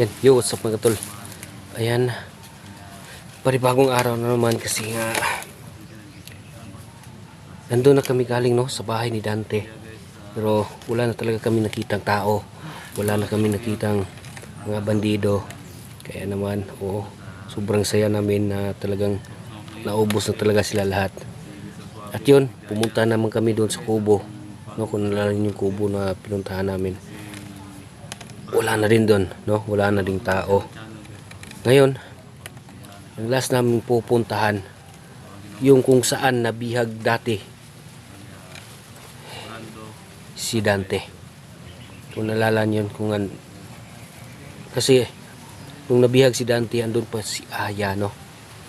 Yan, yo, what's up mga tol? Ayan, paribagong araw na naman kasi nga nandun na kami galing no, sa bahay ni Dante. Pero wala na talaga kami nakitang tao. Wala na kami nakitang mga bandido. Kaya naman, oo, sobrang saya namin na talagang naubos na talaga sila lahat. At yun, pumunta naman kami doon sa kubo. No, kung nalala niyo yung kubo na pinuntahan namin wala na rin doon, no? Wala na rin tao. Ngayon, ang last namin pupuntahan, yung kung saan nabihag dati si Dante. Kung nalala niyo kung an kasi nung nabihag si Dante, andun pa si Aya, no?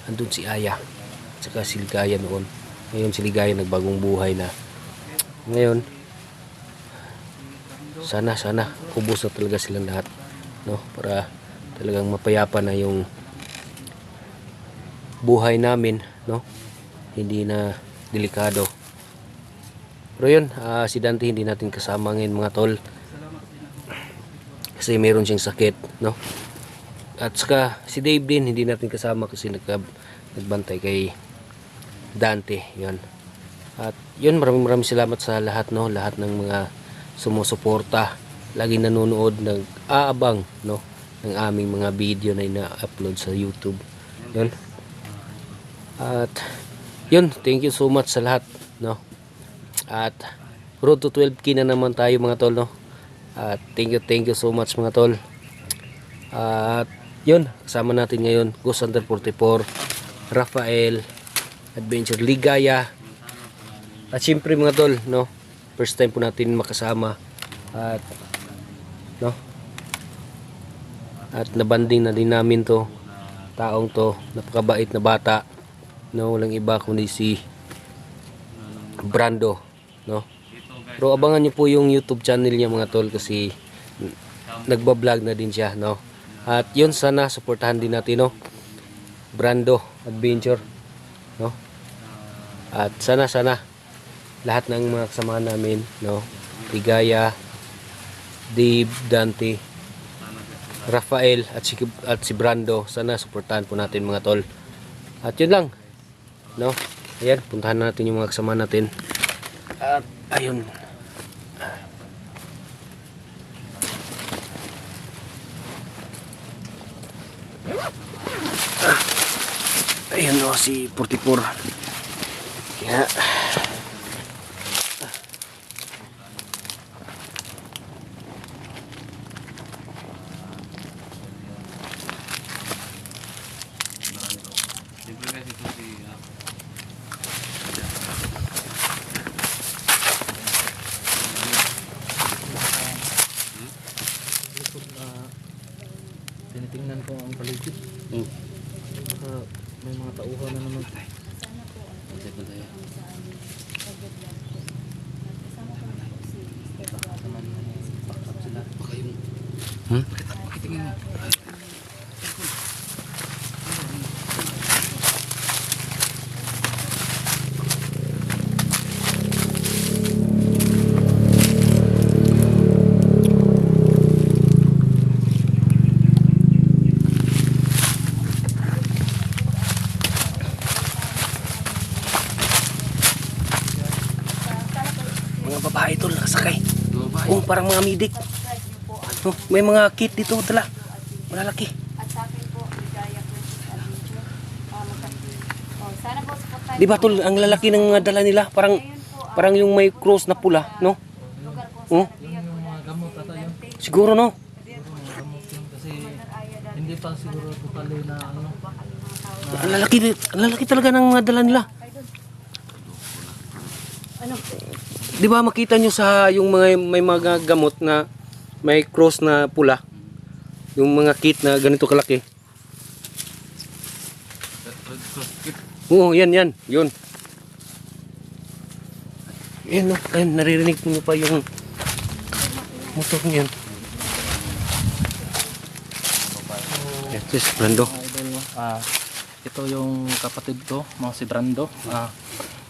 Andun si Aya. Tsaka si Ligaya noon. Ngayon si Ligaya nagbagong buhay na. Ngayon, sana sana. Ubos na talaga silang lahat no? Para talagang mapayapa na yung buhay namin no? Hindi na delikado. Pero yun ah, si Dante hindi natin kasama ngayon mga tol. Kasi meron siyang sakit no? At saka si Dave din hindi natin kasama kasi nagka, nagbantay kay Dante yun. At yun maraming maraming salamat sa lahat no? Lahat ng mga sumusuporta. Lagi nanonood nag-aabang no ng aming mga video na ina-upload sa YouTube. Yun. At yun thank you so much sa lahat no. At road to 12k na naman tayo mga tol no. At thank you thank you so much mga tol. At yun kasama natin ngayon Ghost Hunter 44 Rafael Adventure Ligaya. At syempre mga tol no first time po natin makasama at no? At nabanding na din namin to taong to. Napakabait na bata no? Walang iba kundi si Brando no? Pero abangan niyo po yung YouTube channel niya mga tol kasi nagba-vlog na din siya no? At yun sana suportahan din natin no? Brando Adventure no? At sana sana lahat ng mga kasama namin, no? Ligaya, Dave, Dante, Rafael at si, at si Brando. Sana suportahan po natin mga tol. At yun lang. No? Ayan, puntahan natin yung mga kasama natin. At ayun. Ayun no, si 44. Kaya, likod paligid. Hmm. Baka may mga tauhan na naman. Hmm? Mga Oh, parang mga midik. Oh, may mga kit dito dala. Malalaki. Di ba tol, ang lalaki ng mga dala nila parang parang yung may cross na pula, no? Oh, siguro no. Hindi pa siguro totally na ano. Ang lalaki, ang lalaki talaga ng mga dala nila. Ano? Di ba makita nyo sa yung mga may mga gamot na may cross na pula? Yung mga kit na ganito kalaki. Oo, yan, yan. Yun. Yan, no. Ayun, naririnig mo pa yung motor niyan. Yan, sis, Brando. Ah, ito yung kapatid ko, mga si Brando. Ah,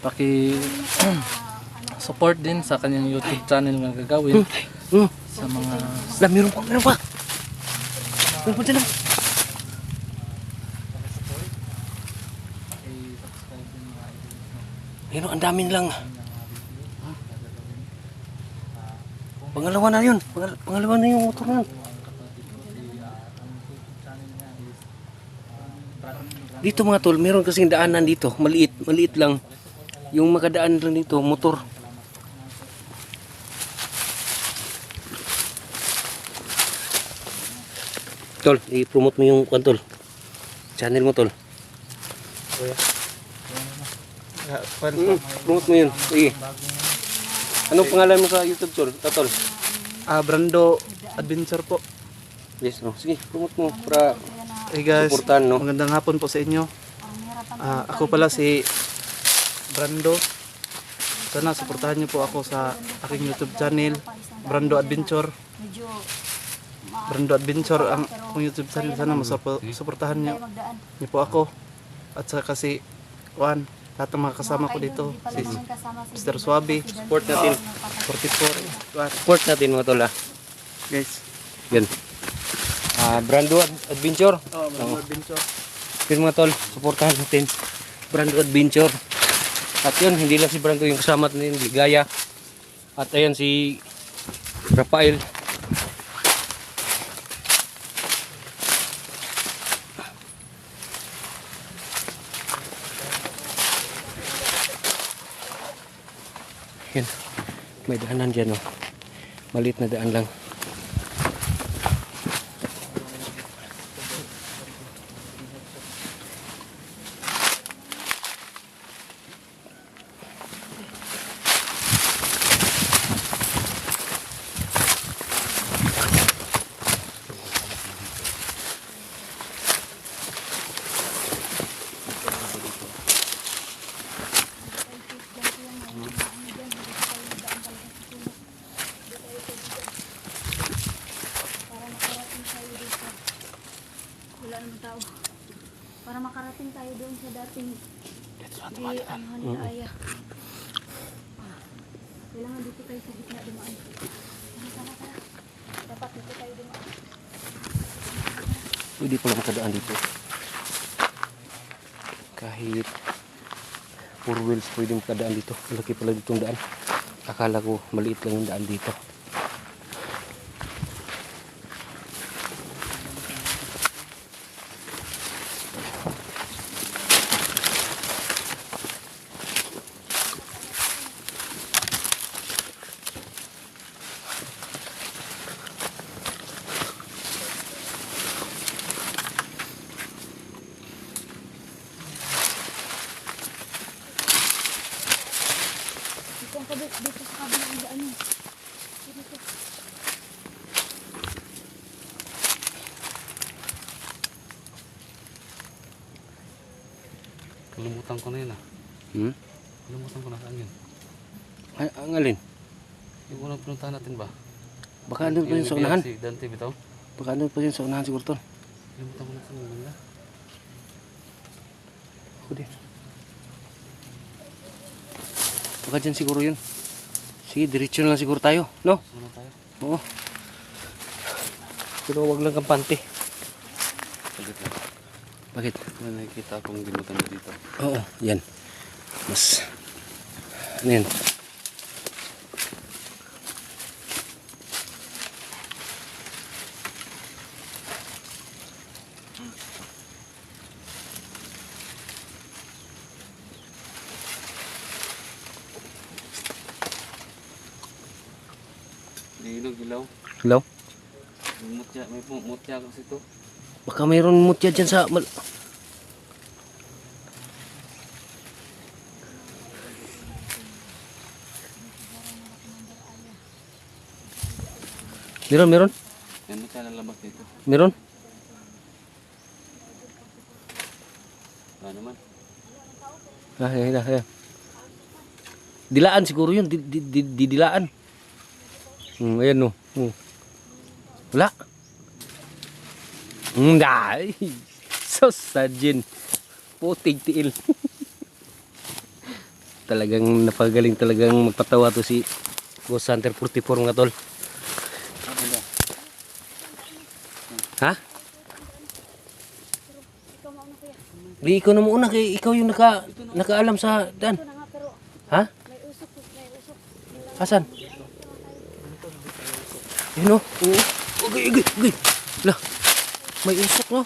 paki support din sa kanyang YouTube channel na gagawin Hmm. sa mga Na, meron pa, meron pa. Ano pa dyan lang? No? Ayun, ang dami nilang. Pangalawa na yun. Pangal- pangalawa na yung motor na yun. Dito mga tol, meron kasing daanan dito. Maliit, maliit lang. Yung makadaan lang dito, motor. Tol, i-promote mo yung kwan tol. Channel mo tol. Mm, promote mo yun. Sige. Anong pangalan mo sa YouTube tol? Tol. Ah, Brando Adventure po. Yes, no. Sige, promote mo para Hey guys, Suportahan, no? magandang hapon po sa inyo. Ah, ako pala si Brando. Sana suportahan niyo po ako sa aking YouTube channel, Brando Adventure. Brando Adventure ang akong YouTube channel. Sana masuportahan niyo, niyo po ako. At saka si Juan, lahat ng mga kasama ko dito. Si Mr. Suabe, support natin. 44. Juan. Support natin mga tol ah. Guys, Yan. Ah, Brando Ad- Adventure. oh, Brando Adventure. Yun mga tol, supportahan natin. Brando Adventure. At yun, hindi lang si Brando yung kasama natin, Ligaya. At ayan si Rafael. Yan. May daanan dyan, oh. Malit na daan lang. Wala naman tao. Para makarating tayo doon sa dating di ano ni Aya. Ah, Kailangan dito tayo sa gitna dumaan. Tara, tara, tara. Dapat dito tayo dumaan. Pwede pala makadaan dito. Kahit four wheels pwede makadaan dito. Malaki pala ditong daan. Akala ko maliit lang yung daan dito. Dito ko na yun ah. Hmm? Kalimutan ko na saan yun. Ay, ang alin? Yung unang pinuntahan natin ba? Baka andun pa yun sa unahan. Si Dante bitaw. Baka andun pa yun sa unahan siguro tol. Kalimutan ko na saan yun. banda. Ako din. Baka dyan siguro yun. Sige, diretso na lang siguro tayo. No? Ano tayo? Oo. Pero wag lang kampante. Saglit lang. Bakit? May nakikita akong ginutan na dito. Oo, yan. Mas, ano yan? Ilog, ilaw. Hello? May mutya, may mutya kasi ito. Baka mayroon mutya dyan sa... Mal meron, meron. May mutya na labas dito. Meron. Wala naman. Ah, ayan, ayan, ayan. Dilaan siguro yun. Di, di, di, didilaan. Hmm, ayan no. Hmm. Wala. Hmm, ay, sos sadyan. Putig tiil. talagang napagaling talagang magpatawa to si Ghost Hunter 44 mga tol. Ha? Di ikaw na muna kay ikaw yung naka nakaalam sa dan. Ha? Asan? Yun o. Oo. Okay, okay, okay. Lah. May usok no.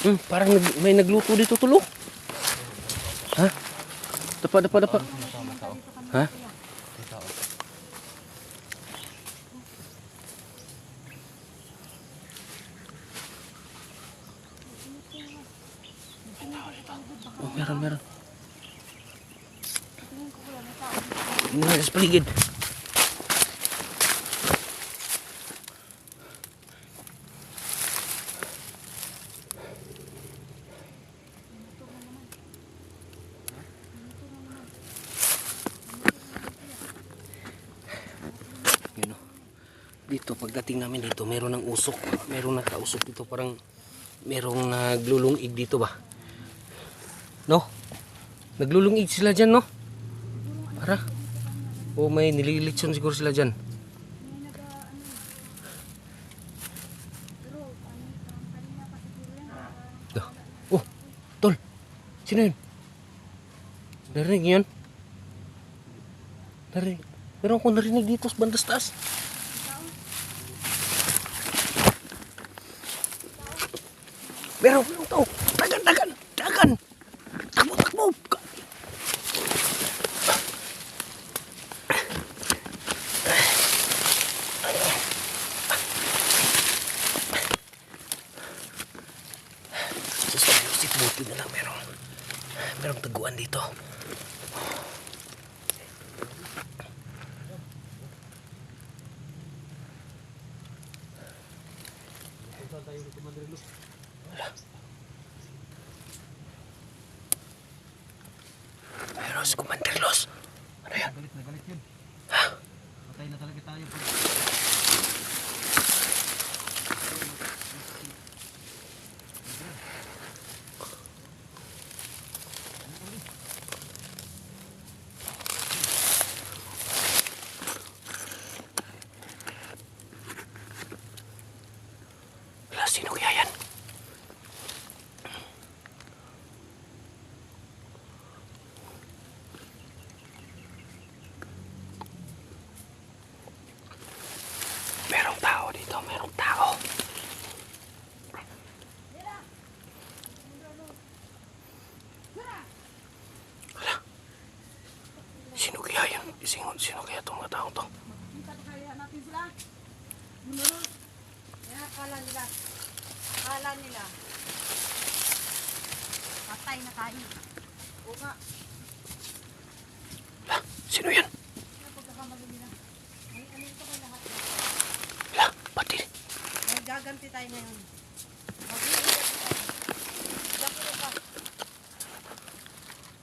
Hmm, parang may nagluto dito tulo. Ha? Dapa, dapa, dapa. Ha? Oh, meron, meron. Meron sa paligid. Dito, pagdating namin dito, meron ng usok. Meron nakausok dito. Parang merong naglulungig dito ba? No? Naglulungig sila dyan, no? O may nililitsyon siguro sila dyan. Oh, tol. Sino yun? Narinig yun? Narinig. Meron akong narinig dito sa bandas taas. Meron, meron tao. Buti na lang meron. Merong taguan dito. Pero si Commander Los. Ano yan? Galit na galit yun. Ha? Patay na talaga tayo. Wala, sino kaya yan? Merong tao dito, merong tao. Wala. Sino kaya yan? Sino, sino kaya itong mga taong to? Kaya natin sila. Munurot. Kaya akala nila. Akala nila. Patay na tayo. O nga. Wala, sino yan? Ano pagkakamali nila? Ay, ito kayo lahat? Wala, pati. Ay, gaganti tayo ngayon. Maghihiganti tayo. Ka pa.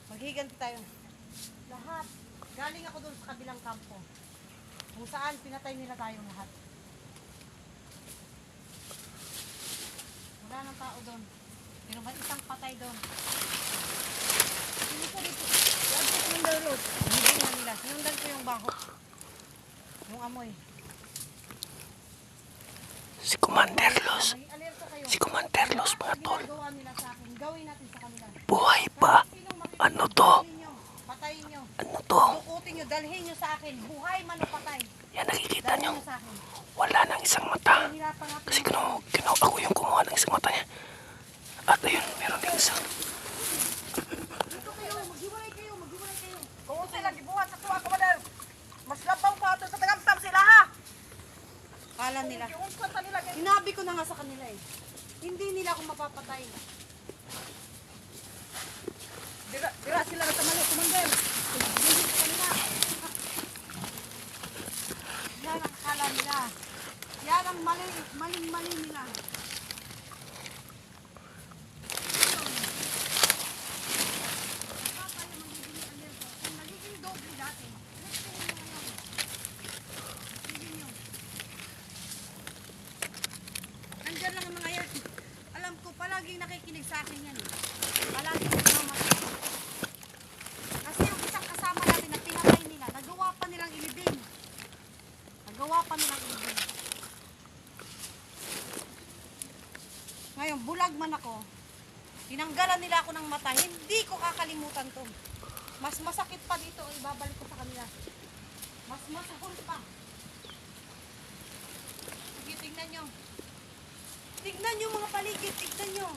Maghihiganti tayo. Lahat. Galing ako doon sa kabilang kampo. Kung saan pinatay nila tayong lahat. Wala nang tao doon. Pero may isang patay doon. Sino ko dito? Yan sa Sinundan Road. Hindi na nila. Sinundan ko yung baho. Yung amoy. Si Commander Los. Si Commander Los, mga tol. Gawin natin sa kanila. Buhay pa. Ano to? patayin nyo. Ano to? Dukutin nyo. Dalhin nyo sa akin. Buhay man o patay. Yan nakikita nyo. sa. Wala nang isang mata. Kasi kino, kino, ako yung kumuha ng isang mata niya. At ayun, meron din sa sa ha? Kala nila. Sinabi ko na nga sa kanila eh. Hindi nila ako mapapatay. dira, dira sila na tamali, Commander. Hindi sa kanila. Yan ang kala nila. Yan ang mali, maling-mali nila. Nagiging doble dati. Nandyan lang ang mga yan. Alam ko, palaging nakikinig anak ko, tinanggalan nila ako ng mata, hindi ko kakalimutan to. Mas masakit pa dito, ibabalik ko sa kanila. Mas masahol pa. Sige, tignan nyo. Tignan nyo mga paligid, tignan nyo.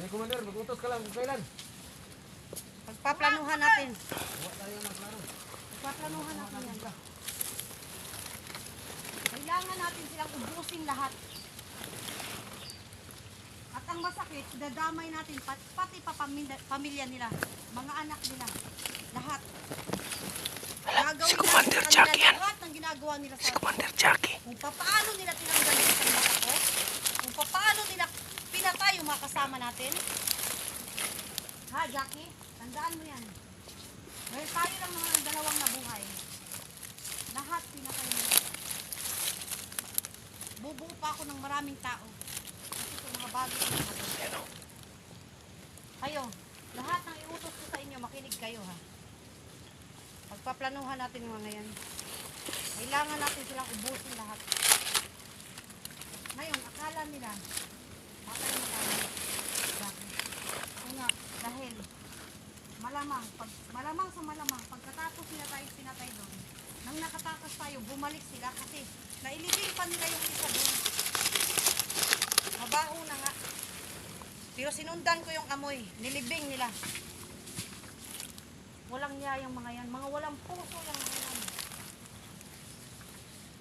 Hey, Commander, mag-utos ka lang kailan. Pagpaplanuhan natin. Pagpaplanuhan natin yan. Kailangan natin silang ubusin lahat. Ang masakit, dadamay natin pat- pati pa pamilya, pamilya nila, mga anak nila, lahat. Gagawin si Commander Jackie yan. lahat ng ginagawa nila sa Commander Jackie. kung paano nila tinanggal yung mata ko, kung paano nila pinatay yung mga kasama natin. Ha, Jackie? Tandaan mo yan. Dahil tayo lang naman ang dalawang nabuhay. Lahat pinatay nila. Bubuo pa ako ng maraming tao. Mga bago ko na Kayo, lahat ng iutos ko sa inyo, makinig kayo ha. Pagpaplanuhan natin mga yan. Kailangan natin silang ubusin lahat. Ngayon, akala nila, na tayo. Bakit? Nga, dahil malamang, pag, malamang sa malamang, pagkatapos nila tayo pinatay doon, nang nakatakas tayo, bumalik sila kasi nailibing pa nila yung isa doon. Mabaho na nga. Pero sinundan ko yung amoy, nilibing nila. Walang niya yung mga yan, mga walang puso yung mga yan.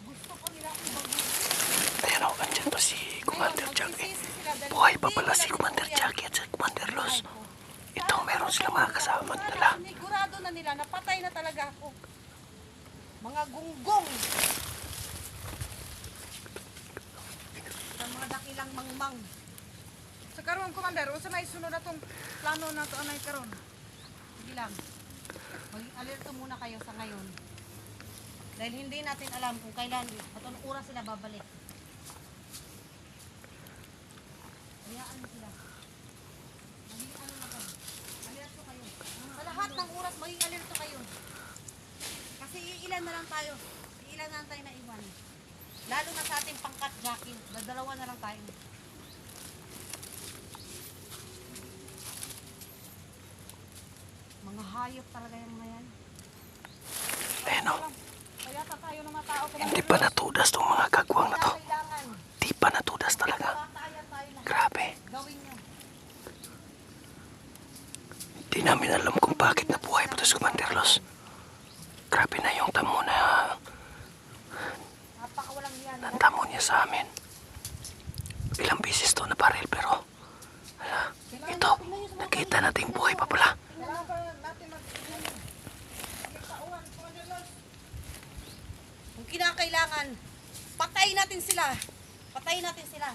Gusto ko nila ibaguhin. Ayan o, andyan pa si Commander sila dahil Buhay pa pala si Commander tinutuyan Jackie at si Commander Los. Ito, meron silang mga kasama nila. Sinigurado na nila, napatay na talaga ako. Mga gunggong. Dakilang mangmang. Sa karon commander, unsa may sunod atong plano na to anay karon? Sige lang. Maging alerto muna kayo sa ngayon. Dahil hindi natin alam kung kailan at anong oras sila babalik. Hayaan sila. Maging ano na kayo. Alerto kayo. Sa lahat ng oras, maging alerto kayo. Kasi iilan na lang tayo. Iilan na lang tayo na iwan. Lalo na sa ating pangkat Jackie. Dadalawa na lang tayo. Mga hayop talaga yung mga yan. Ayan o, Kaya pa tayo ng mga tao kung hindi pa natudas tong mga kagwang na to. kailangan. Di pa natudas talaga. Grabe. Gawin nyo. Di namin alam kung bakit nabuhay pa to si Commander Los. Grabe na yung tamo na Napakawalang yan. Niya sa amin. Ilang beses to na baril pero ala, ito, nakita natin buhay pa pala. Kung kinakailangan, patayin natin sila. Patayin natin sila.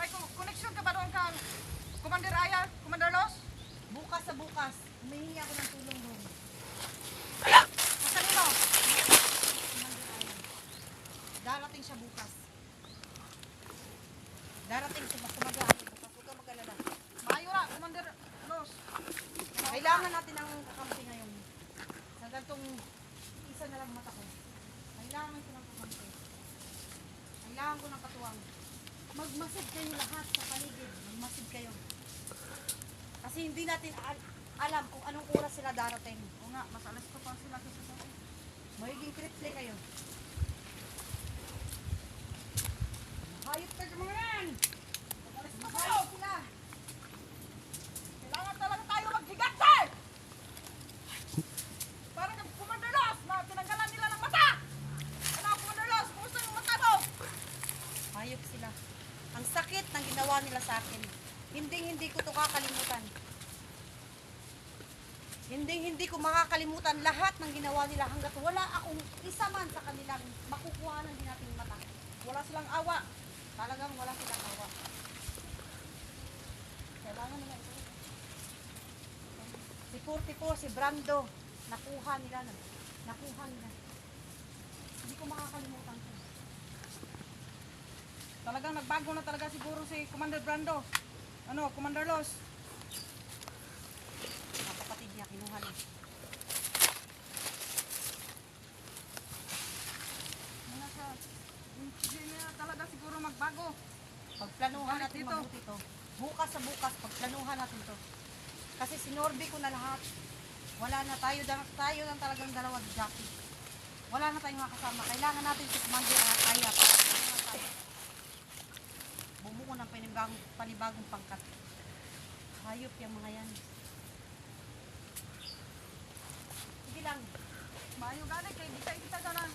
May con- connection ka ba doon kang Commander Aya, Commander Los? Bukas sa bukas, humihingi ako ng tulong doon. Ala, Sa kanino? Darating siya bukas. Darating siya basta mag-aaral bukas. Huwag kang mag-alala. Maayo na, Commander Los. Kailangan natin ang kakampi ngayon. Sa gantong isa na lang mata ko. Kailangan ko ng kakampi. Kailangan ko ng katuwang. Magmasid kayo lahat sa paligid. Magmasid kayo. Kasi hindi natin al- alam kung anong oras sila darating. Oo nga, mas alas ko pa sila kasi sa Magiging triple kayo. Hayop ka mga yan! Alas ko kayo! Mahayop sila. Kailangan talaga tayo maghigante! Parang kang Commander Los na tinanggalan nila ng mata! Ano, Commander Los, kumusta yung mata mo? Hayop sila. Ang sakit ng ginawa nila sa akin. Hindi hindi ko to kakalimutan. Hindi hindi ko makakalimutan lahat ng ginawa nila hanggat wala akong isa man sa kanilang makukuha ng din nating mata. Wala silang awa. Talagang wala silang awa. Kailangan nila ito. Si 44, si Brando, nakuha nila. na. Nakuha nila. Hindi ko makakalimutan to. Talagang nagbago na talaga siguro si Commander Brando. Ano, Commander Los? Mga kapatid niya, kinuha niya. Hindi na talaga siguro magbago. Pagplanuhan natin dito. mabuti to. Bukas sa bukas, pagplanuhan natin to. Kasi sinorbe ko na lahat. Wala na tayo, tayo lang talagang dalawa Jackie. Wala na tayong mga kasama. Kailangan natin si Commander Aya para tulungan tayo. Bumuo ng panibagong, panibagong pangkat. Hayop yung mga yan. Sige lang. Maayo gani kay di kay kita na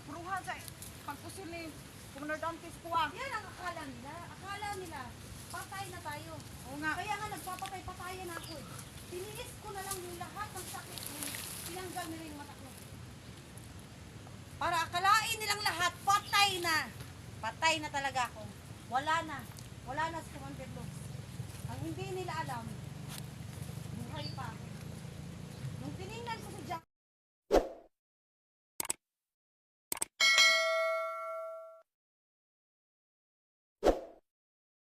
napuruhan sa pagkusil ni Commander Dante sa kuwang. Yan ang akala nila. Akala nila, patay na tayo. Oo nga. Kaya nga nagpapatay-patayan ako eh. Tiniis ko na lang yung lahat ng sakit. Yung Tinanggal nila yung mata ko. Para akalain nilang lahat, patay na. Patay na talaga ako. Wala na. Wala na si Commander. Ang hindi nila alam, buhay pa ako.